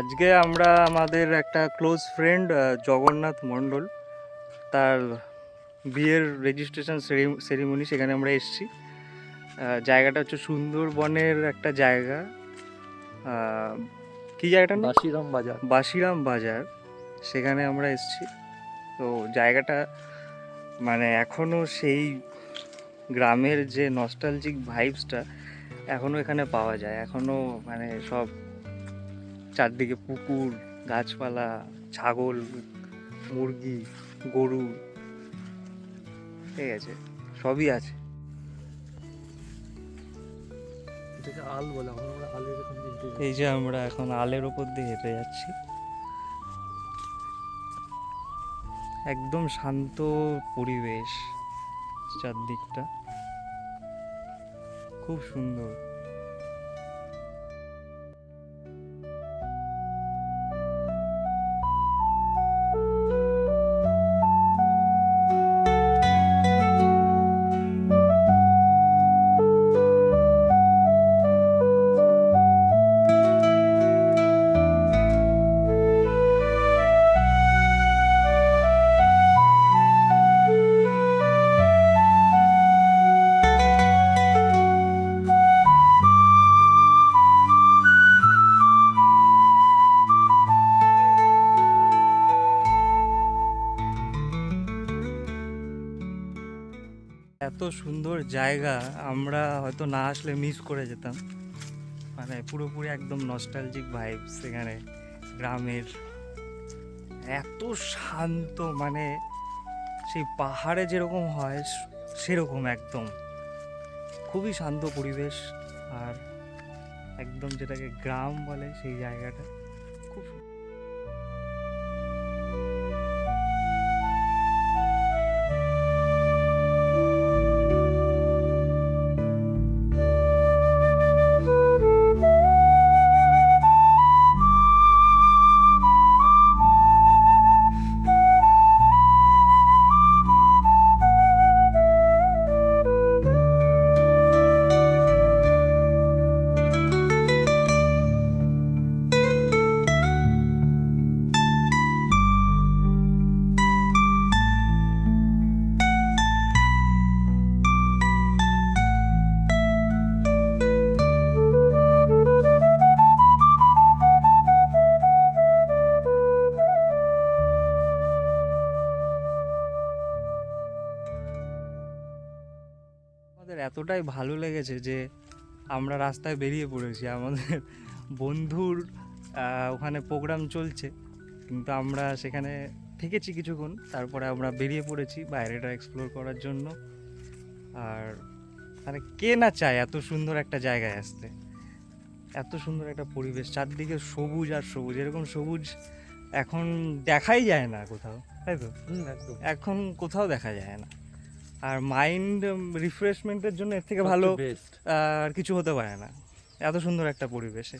আজকে আমরা আমাদের একটা ক্লোজ ফ্রেন্ড জগন্নাথ মণ্ডল তার বিয়ের রেজিস্ট্রেশন সেরিমনি সেখানে আমরা এসেছি। জায়গাটা হচ্ছে সুন্দরবনের একটা জায়গা। কি জায়গাটা না বাসিরাম বাজার। বাসিরাম বাজার। সেখানে আমরা এসেছি। তো জায়গাটা মানে এখনও সেই গ্রামের যে নস্টালজিক ভাইবসটা এখনও এখানে পাওয়া যায়। এখনও মানে সব চারদিকে পুকুর গাছপালা ছাগল মুরগি গরু ঠিক আছে সবই আছে। আল বলে আমরা আলের। এই যে আমরা এখন আলের ওপর দিয়ে হেঁটে যাচ্ছি। একদম শান্ত পরিবেশ চারদিকটা। খুব সুন্দর। এত সুন্দর জায়গা, আমরা হয়তো না আসলে মিস করে যেতাম। মানে পুরোপুরি একদম নস্টালজিক ভাইব সেখানে, গ্রামের। এত শান্ত মানে সেই পাহাড়ে যেরকম হয়, সেরকম একদম। খুবই শান্ত পরিবেশ, আর একদম যেটাকে গ্রাম বলে সেই জায়গাটা। এতটাই ভালো লেগেছে যে আমরা রাস্তায় বেরিয়ে পড়েছি। আমাদের বন্ধুর ওখানে প্রোগ্রাম চলছে। কিন্তু আমরা সেখানে থেকেছি কিছুক্ষণ। তারপরে আমরা বেরিয়ে পড়েছি বাইরেটা এক্সপ্লোর করার জন্য। আর মানে কে না চায় এত সুন্দর একটা জায়গায় আসতে? এত সুন্দর একটা পরিবেশ চারদিকে সবুজ আর সবুজ। এরকম সবুজ এখন দেখাই যায় না কোথাও তাই তো? এখন কোথাও দেখা যায় না। আর মাইন্ড রিফ্রেশমেন্টের জন্য এর থেকে ভালো আর কিছু হতে পারে না। এত সুন্দর একটা পরিবেশে।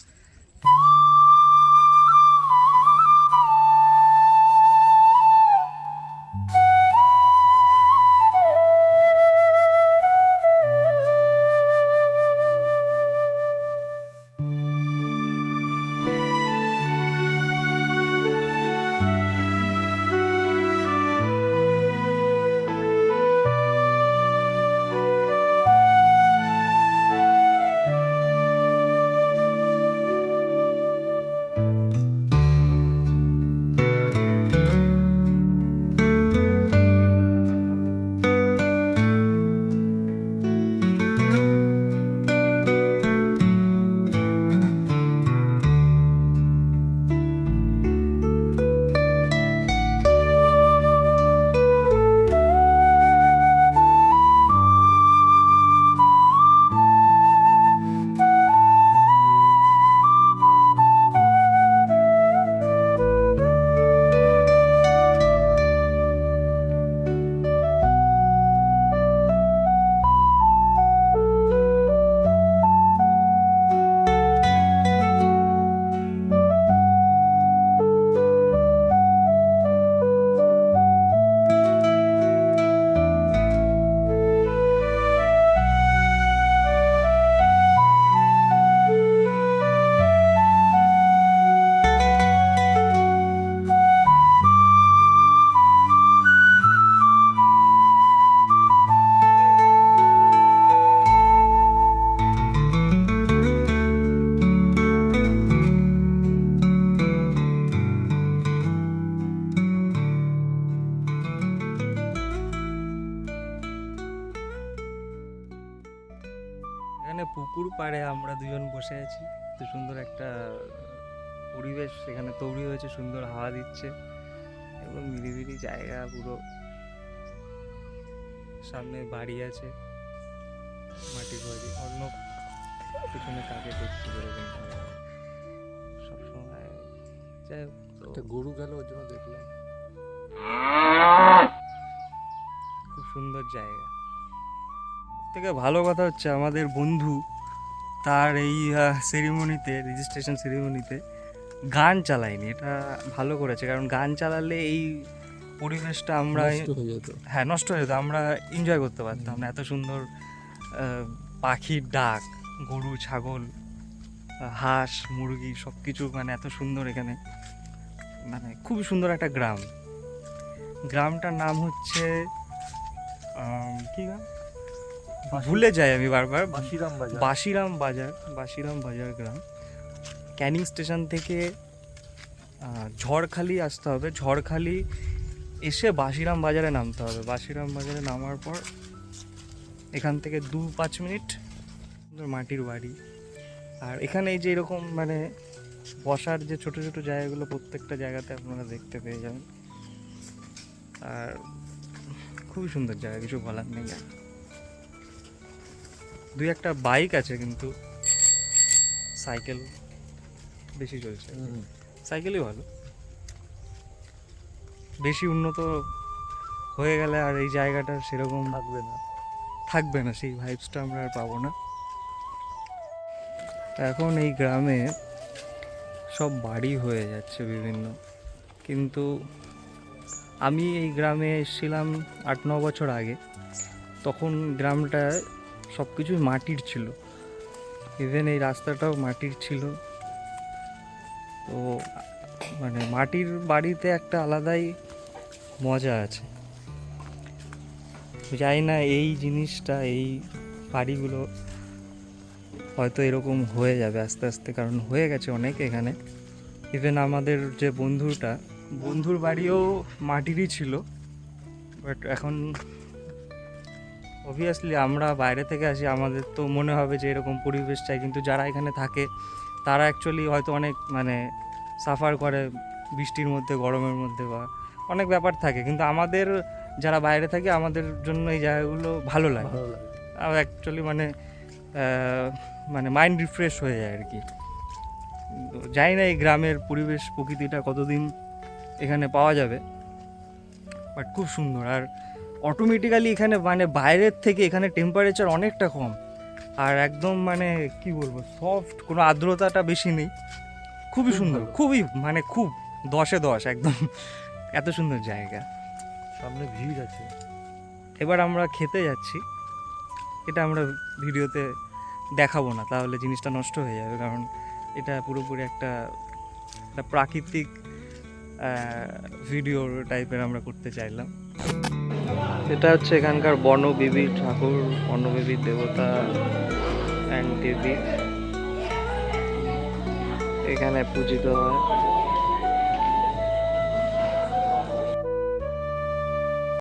এখানে পুকুর পাড়ে আমরা দুজন বসে আছি। তো সুন্দর একটা পরিবেশ সেখানে তৈরি হয়েছে সুন্দর হাওয়া দিচ্ছে এবং নিরিবিলি জায়গা পুরো। সামনে বাড়ি আছে মাটির বাড়ি অন্য পিছনে কাকে দেখছি এরকম সবসময় যাই হোক একটা গরু গেল ওর জন্য দেখলাম। খুব সুন্দর জায়গা। থেকে ভালো কথা হচ্ছে আমাদের বন্ধু তার এই সেরিমনিতে রেজিস্ট্রেশন সেরিমনিতে গান চালায়নি। এটা ভালো করেছে কারণ গান চালালে এই পরিবেশটা আমরা হয়ে যেত। হ্যাঁ নষ্ট হয়ে যেত আমরা এনজয় করতে পারতাম না। এত সুন্দর পাখির ডাক গরু ছাগল হাঁস মুরগি সব কিছু মানে এত সুন্দর এখানে। মানে খুবই সুন্দর একটা গ্রাম। গ্রামটার নাম হচ্ছে কি গ্রাম? ভুলে যাই আমি বারবার। বাসিরাম বাজার। বাসিরাম বাজার বাসিরাম বাজার গ্রাম। ক্যানিং স্টেশন থেকে ঝড়খালি আসতে হবে। ঝড়খালি এসে বাসিরাম বাজারে নামতে হবে। বাসিরাম বাজারে নামার পর এখান থেকে দু পাঁচ মিনিট সুন্দর মাটির বাড়ি। আর এখানে এই যে এরকম মানে বসার যে ছোট ছোট জায়গাগুলো প্রত্যেকটা জায়গাতে আপনারা দেখতে পেয়ে যাবেন। আর খুবই সুন্দর জায়গা কিছু বলার নেই আর। দুই একটা বাইক আছে কিন্তু সাইকেল বেশি চলছে। সাইকেলই ভালো। বেশি উন্নত হয়ে গেলে আর এই জায়গাটা সেরকম থাকবে না। থাকবে না সেই ভাইবসটা আমরা আর পাবো না। এখন এই গ্রামে সব বাড়ি হয়ে যাচ্ছে বিভিন্ন। কিন্তু আমি এই গ্রামে এসেছিলাম আট ন বছর আগে। তখন গ্রামটা সব কিছুই মাটির ছিল। ইভেন এই রাস্তাটাও মাটির ছিল। তো মানে মাটির বাড়িতে একটা আলাদাই মজা আছে। জানি না এই জিনিসটা, এই বাড়িগুলো হয়তো এরকম হয়ে যাবে আস্তে আস্তে, কারণ হয়ে গেছে অনেক এখানে। ইভেন আমাদের যে বন্ধুটা, বন্ধুর বাড়িও মাটিরই ছিল। বাট এখন অবভিয়াসলি আমরা বাইরে থেকে আসি আমাদের তো মনে হবে যে এরকম পরিবেশ চাই কিন্তু যারা এখানে থাকে তারা অ্যাকচুয়ালি হয়তো অনেক মানে সাফার করে বৃষ্টির মধ্যে গরমের মধ্যে বা অনেক ব্যাপার থাকে। কিন্তু আমাদের যারা বাইরে থাকে আমাদের জন্য এই জায়গাগুলো ভালো লাগে। আর অ্যাকচুয়ালি মানে মানে মাইন্ড রিফ্রেশ হয়ে যায় আর কি। জানি না এই গ্রামের পরিবেশ প্রকৃতিটা কতদিন এখানে পাওয়া যাবে বাট খুব সুন্দর। আর অটোমেটিক্যালি এখানে মানে বাইরের থেকে এখানে টেম্পারেচার অনেকটা কম। আর একদম মানে কি বলব সফট কোনো আর্দ্রতাটা বেশি নেই। খুবই সুন্দর খুবই মানে খুব দশে দশ একদম। এত সুন্দর জায়গা। সামনে ভিড় আছে। এবার আমরা খেতে যাচ্ছি। এটা আমরা ভিডিওতে দেখাবো না তাহলে জিনিসটা নষ্ট হয়ে যাবে কারণ এটা পুরোপুরি একটা একটা প্রাকৃতিক ভিডিও টাইপের আমরা করতে চাইলাম। এটা হচ্ছে এখানকার বনবিবি ঠাকুর বনবিবি দেবতা অ্যান্ড দেবী। এখানে পূজিত হয়।